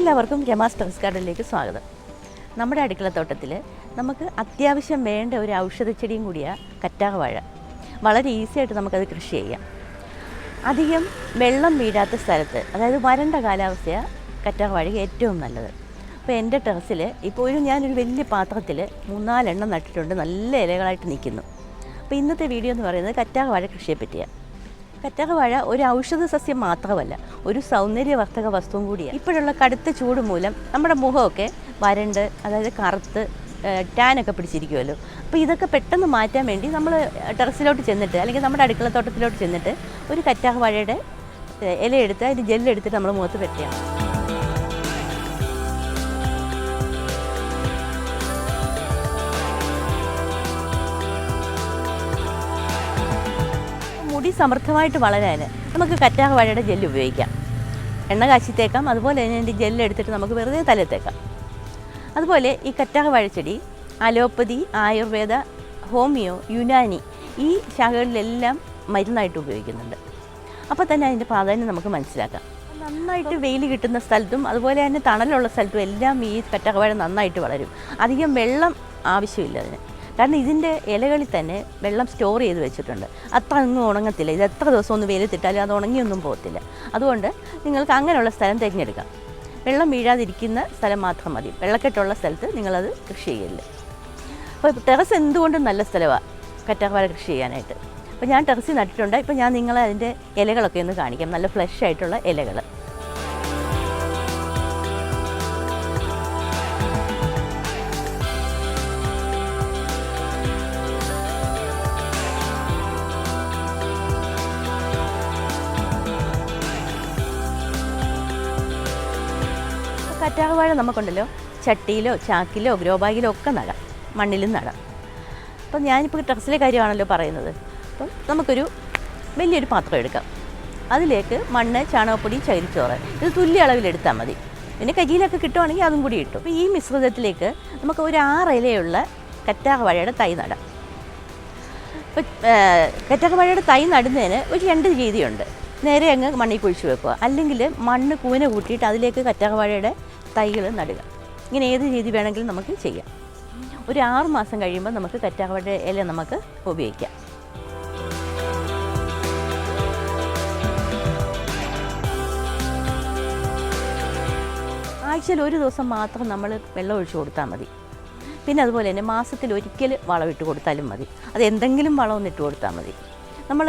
എല്ലാവർക്കും രമാസ് ടെറസ് ഗാർഡനിലേക്ക് സ്വാഗതം. നമ്മുടെ അടുക്കളത്തോട്ടത്തിൽ നമുക്ക് അത്യാവശ്യം വേണ്ട ഒരു ഔഷധച്ചെടിയും കൂടിയാണ് കറ്റാർവാഴ. വളരെ ഈസി ആയിട്ട് നമുക്കത് കൃഷി ചെയ്യാം. അധികം വെള്ളം വീഴാത്ത സ്ഥലത്ത് അതായത് വരണ്ട കാലാവസ്ഥയാണ് കറ്റാർവാഴയ്ക്ക് ഏറ്റവും നല്ലത്. അപ്പോൾ എന്റെ ടെറസിൽ ഇപ്പോൾ ഒരു ഞാനൊരു വലിയ പാത്രത്തിൽ മൂന്നാലെണ്ണം നട്ടിട്ടുണ്ട് നല്ല ഇലകളായിട്ട് നിൽക്കുന്നു. അപ്പോൾ ഇന്നത്തെ വീഡിയോ എന്ന് പറയുന്നത് കറ്റാർവാഴ കൃഷിയെ പറ്റിയാണ് കറ്റാർവാഴ ഒരു ഔഷധ സസ്യം മാത്രമല്ല ഒരു സൗന്ദര്യവർദ്ധക വസ്തുവും കൂടിയാണ്. ഇപ്പോഴുള്ള കടുത്ത ചൂട് മൂലം നമ്മുടെ മുഖമൊക്കെ വരണ്ട് അതായത് കറുത്ത് ടാനൊക്കെ പിടിച്ചിരിക്കുമല്ലോ അപ്പോൾ ഇതൊക്കെ പെട്ടെന്ന് മാറ്റാൻ വേണ്ടി നമ്മൾ ടെറസിലോട്ട് ചെന്നിട്ട് അല്ലെങ്കിൽ നമ്മുടെ അടുക്കളത്തോട്ടത്തിലോട്ട് ചെന്നിട്ട് ഒരു കറ്റാർവാഴയുടെ വാഴയുടെ ഇലയെടുത്ത് അതിന്റെ ജെല്ലെടുത്തിട്ട് നമ്മൾ മുഖത്ത് പറ്റിയാണ് സമൃദ്ധമായിട്ട് വളരാൻ നമുക്ക് കറ്റാർവാഴയുടെ ജെല്ല് ഉപയോഗിക്കാം. എണ്ണ കാച്ചി തേക്കാം അതുപോലെ തന്നെ അതിന്റെ ജെല്ല് എടുത്തിട്ട് നമുക്ക് വെറുതെ തലയിൽ തേക്കാം അതുപോലെ ഈ കറ്റാർവാഴ വാഴച്ചെടി അലോപ്പതി ആയുർവേദ ഹോമിയോ യുനാനി ഈ ശാഖകളിലെല്ലാം മരുന്നായിട്ട് ഉപയോഗിക്കുന്നുണ്ട്. അപ്പോൾ തന്നെ അതിന്റെ പ്രാധാന്യം നമുക്ക് മനസ്സിലാക്കാം. നന്നായിട്ട് വെയിൽ കിട്ടുന്ന സ്ഥലത്തും അതുപോലെ തന്നെ തണലുള്ള സ്ഥലത്തും എല്ലാം ഈ കറ്റാർവാഴ നന്നായിട്ട് വളരും. അധികം വെള്ളം ആവശ്യമില്ല അതിന്. കാരണം ഇതിന്റെ ഇലകളിൽ തന്നെ വെള്ളം സ്റ്റോർ ചെയ്ത് വെച്ചിട്ടുണ്ട്. അത്ര അങ്ങ് ഉണങ്ങത്തില്ല. ഇത് എത്ര ദിവസം ഒന്ന് വെയിലത്തിട്ടാലും അത് ഉണങ്ങിയൊന്നും പോകത്തില്ല. അതുകൊണ്ട് നിങ്ങൾക്ക് അങ്ങനെയുള്ള സ്ഥലം തിരഞ്ഞെടുക്കാം. വെള്ളം വീഴാതിരിക്കുന്ന സ്ഥലം മാത്രം മതി. വെള്ളക്കെട്ടുള്ള സ്ഥലത്ത് നിങ്ങളത് കൃഷി ചെയ്യല്ലേ അപ്പോൾ ടെറസ് എന്തുകൊണ്ടും നല്ല സ്ഥലമാണ് കറ്റാർവാഴ കൃഷി ചെയ്യാനായിട്ട്. അപ്പോൾ ഞാൻ ടെറസിൽ നട്ടിട്ടുണ്ട്. ഇപ്പോൾ ഞാൻ നിങ്ങളെ അതിന്റെ ഇലകളൊക്കെ ഒന്ന് കാണിക്കാം. നല്ല ഫ്ലഷ് ആയിട്ടുള്ള ഇലകൾ. കറ്റാർവാഴ നമുക്കുണ്ടല്ലോ. ചട്ടിയിലോ ചാക്കിലോ ഗ്രോ ബാഗിലോ ഒക്കെ നടാം. മണ്ണിലും നടാം. അപ്പം ഞാനിപ്പോൾ ടെറസിലെ കാര്യമാണല്ലോ പറയുന്നത്. അപ്പം നമുക്കൊരു വലിയൊരു പാത്രം എടുക്കാം. അതിലേക്ക് മണ്ണ് ചാണകപ്പൊടി ചകിരിച്ചോറ് ഇത് തുല്യ അളവിലെടുത്താൽ മതി. പിന്നെ കരിയിലൊക്കെ കിട്ടുവാണെങ്കിൽ അതും കൂടി ഇട്ടു. അപ്പോൾ ഈ മിശ്രിതത്തിലേക്ക് നമുക്ക് ഒരു ആറ് ഇലയുള്ള കറ്റാർവാഴയുടെ തൈ നടാം. ഇപ്പം കറ്റാർവാഴയുടെ തൈ നടുന്നതിന് ഒരു രണ്ട് രീതിയുണ്ട്. നേരെ അങ്ങ് മണ്ണിൽ കുഴിച്ച് വെക്കുക. അല്ലെങ്കിൽ മണ്ണ് കൂന കൂട്ടിയിട്ട് അതിലേക്ക് കറ്റാർവാഴയുടെ തൈകൾ നടുക. ഇങ്ങനെ ഏത് രീതി വേണമെങ്കിലും നമുക്ക് ചെയ്യാം. ഒരു ആറ് മാസം കഴിയുമ്പോൾ നമുക്ക് കറ്റാർവാഴയുടെ ഇല നമുക്ക് ഉപയോഗിക്കാം. ആഴ്ചയിൽ ഒരു ദിവസം മാത്രം നമ്മൾ വെള്ളം ഒഴിച്ചു കൊടുത്താൽ മതി. പിന്നെ അതുപോലെ തന്നെ മാസത്തിൽ ഒരിക്കൽ വളമിട്ട് കൊടുത്താലും മതി. അത് എന്തെങ്കിലും വളം ഒന്ന് ഇട്ട് കൊടുത്താൽ മതി. നമ്മൾ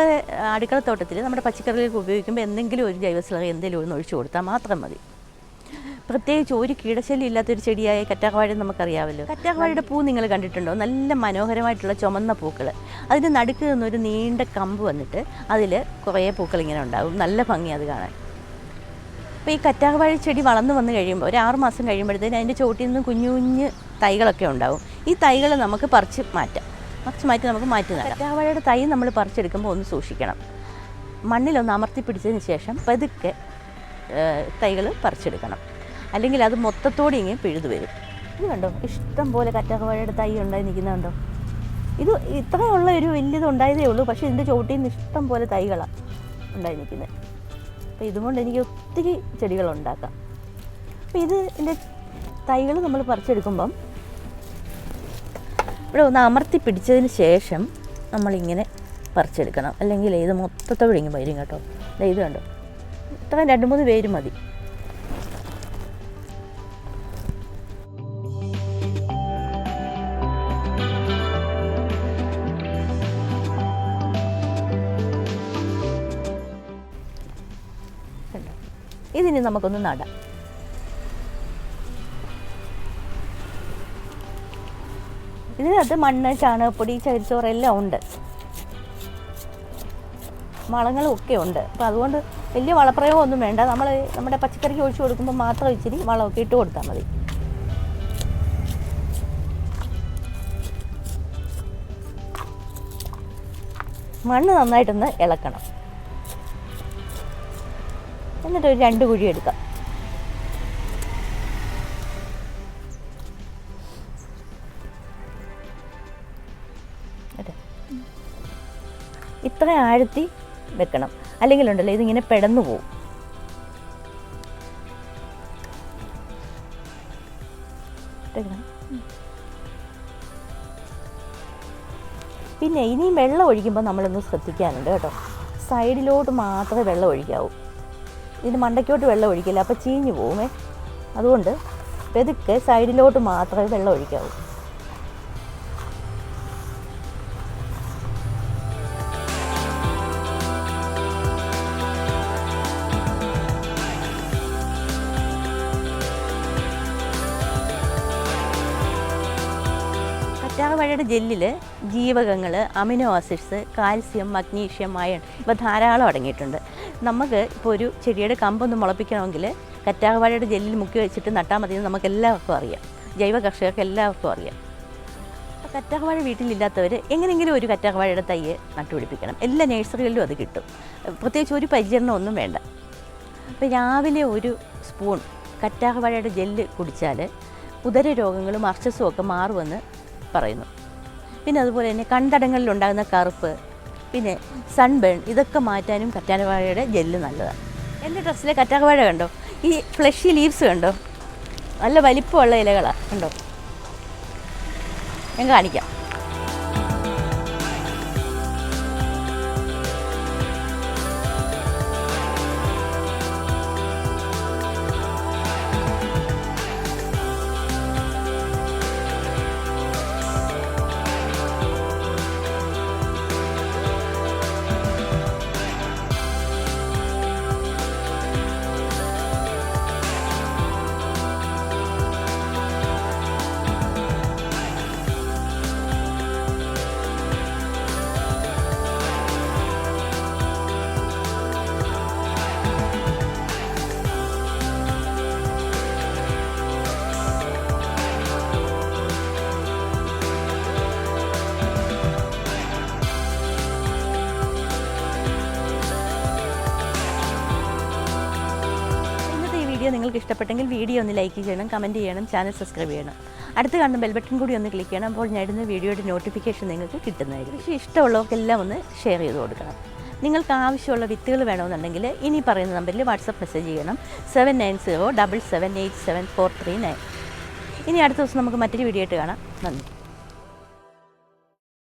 അടുക്കളത്തോട്ടത്തിൽ നമ്മുടെ പച്ചക്കറികൾക്ക് ഉപയോഗിക്കുമ്പോൾ എന്തെങ്കിലും ഒരു ജൈവസ്ലറി എന്തെങ്കിലും ഒന്ന് ഒഴിച്ചു കൊടുത്താൽ മാത്രം മതി. പ്രത്യേകിച്ച് ഒരു കീടശല്യം ഇല്ലാത്തൊരു ചെടിയായ കറ്റാർവാഴ നമുക്കറിയാമല്ലോ. കറ്റാർവാഴയുടെ പൂ നിങ്ങൾ കണ്ടിട്ടുണ്ടോ? നല്ല മനോഹരമായിട്ടുള്ള ചുമന്ന പൂക്കൾ. അതിന് നടുക്ക് നിന്നൊരു നീണ്ട കമ്പ് വന്നിട്ട് അതിൽ കുറേ പൂക്കൾ ഇങ്ങനെ ഉണ്ടാകും നല്ല ഭംഗി അത് കാണാൻ. അപ്പോൾ ഈ കറ്റാർവാഴ ചെടി വളർന്നു വന്നു കഴിയുമ്പോൾ ഒരു ആറ് മാസം കഴിയുമ്പോഴത്തേന് അതിന്റെ ചോട്ടിൽ നിന്ന് കുഞ്ഞു കുഞ്ഞ് തൈകളൊക്കെ ഉണ്ടാവും. ഈ തൈകൾ നമുക്ക് പറിച്ച് മാറ്റാം. പറിച്ച് മാറ്റി നമുക്ക് മാറ്റി നടാം. കറ്റാർവാഴയുടെ തൈ നമ്മൾ പറിച്ചെടുക്കുമ്പോൾ ഒന്ന് സൂക്ഷിക്കണം. മണ്ണിലൊന്ന് അമർത്തി പിടിച്ചതിന് ശേഷം പതുക്കെ തൈകൾ പറിച്ചെടുക്കണം. അല്ലെങ്കിൽ അത് മൊത്തത്തോടെ ഇങ്ങനെ പിഴുതു വരും. ഇത് കണ്ടോ? ഇഷ്ടം പോലെ കറ്റാർവാഴയുടെ തൈ ഉണ്ടായി നിൽക്കുന്നുണ്ടോ ഇത് ഇത്രയുള്ള ഒരു വലിയത് ഉണ്ടായതേ ഉള്ളൂ. പക്ഷേ ഇതിന്റെ ചോട്ടിൽ നിന്ന് ഇഷ്ടം പോലെ തൈകളാണ് ഉണ്ടായി നിൽക്കുന്നത്. അപ്പോൾ ഇതുകൊണ്ട് എനിക്ക് ഒത്തിരി ചെടികൾ ഉണ്ടാക്കാം. അപ്പോൾ ഇത് ഇതിന്റെ തൈകൾ നമ്മൾ പറിച്ചെടുക്കുമ്പം ഇവിടെ ഒന്ന് അമർത്തി പിടിച്ചതിന് ശേഷം നമ്മളിങ്ങനെ പറിച്ചെടുക്കണം. അല്ലെങ്കിൽ ഇത് മൊത്തത്തോടെ ഇങ്ങനെ വരും കേട്ടോ. ഇത് കണ്ടോ? ഇത്രയും രണ്ട് മൂന്ന് പേര് മതി. ഇതിനി നമുക്കൊന്ന് നടാം. ഇതിനകത്ത് മണ്ണ് ചാണകപ്പൊടി ചകിരിച്ചോറ് എല്ലാം ഉണ്ട്. വളങ്ങളും ഒക്കെ ഉണ്ട്. അപ്പോൾ അതുകൊണ്ട് വലിയ വളപ്രയോഗമൊന്നും വേണ്ട. നമ്മൾ നമ്മുടെ പച്ചക്കറിക്ക് ഒഴിച്ചു കൊടുക്കുമ്പോൾ മാത്രം ഇച്ചിരി വളമൊക്കെ ഇട്ട് കൊടുത്താൽ മതി. മണ്ണ് നന്നായിട്ടൊന്ന് ഇളക്കണം. എന്നിട്ട് ഒരു രണ്ട് കുഴി എടുക്കാം. ഇത്ര ആഴത്തി വെക്കണം. അല്ലെങ്കിൽ ഉണ്ടല്ലോ ഇതിങ്ങനെ പെടന്നു പോവും. പിന്നെ ഇനിയും വെള്ളം ഒഴിക്കുമ്പോൾ നമ്മളൊന്ന് ശ്രദ്ധിക്കാനുണ്ട് കേട്ടോ. സൈഡിലോട്ട് മാത്രമേ വെള്ളം ഒഴിക്കാവൂ. ഇതിന് മണ്ടയ്ക്കോട്ട് വെള്ളം ഒഴിക്കില്ല അപ്പോൾ ചീഞ്ഞു പോകുമേ അതുകൊണ്ട് പെതുക്കെ സൈഡിലോട്ട് മാത്രമേ വെള്ളം ഒഴിക്കാവൂ. കറ്റാർവാഴയുടെ ജെല്ലിൽ ജീവകങ്ങൾ amino acids calcium magnesium iron ഇവ ധാരാളം അടങ്ങിയിട്ടുണ്ട്. നമുക്ക് ഇപ്പോൾ ഒരു ചെടിയുടെ കമ്പൊന്ന് മുളപ്പിക്കണമെങ്കിൽ കറ്റാർവാഴയുടെ ജെല്ലിൽ മുക്കി വെച്ചിട്ട് നട്ടാൽ മതി നമുക്ക് എല്ലാവർക്കും അറിയാം. ജൈവ കർഷകർക്ക് എല്ലാവർക്കും അറിയാം. അപ്പോൾ കറ്റാർവാഴ വീട്ടിലില്ലാത്തവർ എങ്ങനെയെങ്കിലും ഒരു കറ്റാവാഴയുടെ തൈ നട്ടുപിടിപ്പിക്കണം. എല്ലാ നഴ്സറികളിലും അത് കിട്ടും. പ്രത്യേകിച്ച് ഒരു പരിചരണം ഒന്നും വേണ്ട. അപ്പോൾ രാവിലെ ഒരു സ്പൂൺ കറ്റാർവാഴയുടെ ജെല്ല് കുടിച്ചാൽ ഉദര രോഗങ്ങളും അർച്ചസും ഒക്കെ മാറുമെന്ന് പറയുന്നു. പിന്നെ അതുപോലെ തന്നെ കണ്ടടങ്ങളിൽ ഉണ്ടാകുന്ന കറുപ്പ് പിന്നെ സൺബേൺ ഇതൊക്കെ മാറ്റാനും കറ്റാർവാഴയുടെ ജെല്ല് നല്ലതാണ്. എന്റെ ഡ്രസ്സിലെ കറ്റാർവാഴ കണ്ടോ? ഈ ഫ്ലഷി ലീവ്സ് കണ്ടോ? നല്ല വലിപ്പമുള്ള ഇലകളാണ് കണ്ടോ? ഞാൻ കാണിക്കാം. വീഡിയോ നിങ്ങൾക്ക് ഇഷ്ടപ്പെട്ടെങ്കിൽ വീഡിയോ ഒന്ന് ലൈക്ക് ചെയ്യണം കമന്റ് ചെയ്യണം ചാനൽ സബ്സ്ക്രൈബ് ചെയ്യണം. അടുത്ത് കാണുന്ന ബെൽബട്ടൺ കൂടി ഒന്ന് ക്ലിക്ക് ചെയ്യണം അപ്പോൾ ഞാൻ ഇടുന്ന വീഡിയോയുടെ നോട്ടിഫിക്കേഷൻ നിങ്ങൾക്ക് കിട്ടുന്നതായിരിക്കും. പക്ഷേ ഇഷ്ടമുള്ളവർക്കെല്ലാം ഒന്ന് ഷെയർ ചെയ്ത് കൊടുക്കണം. നിങ്ങൾക്ക് ആവശ്യമുള്ള വിത്തുകൾ വേണമെന്നുണ്ടെങ്കിൽ ഇനി പറയുന്ന നമ്പറിൽ വാട്സപ്പ് മെസ്സേജ് ചെയ്യണം seven nine zero double seven eight seven four three nine ഇനി അടുത്ത ദിവസം നമുക്ക് മറ്റൊരു വീഡിയോ ആയിട്ട് കാണാം. നന്ദി.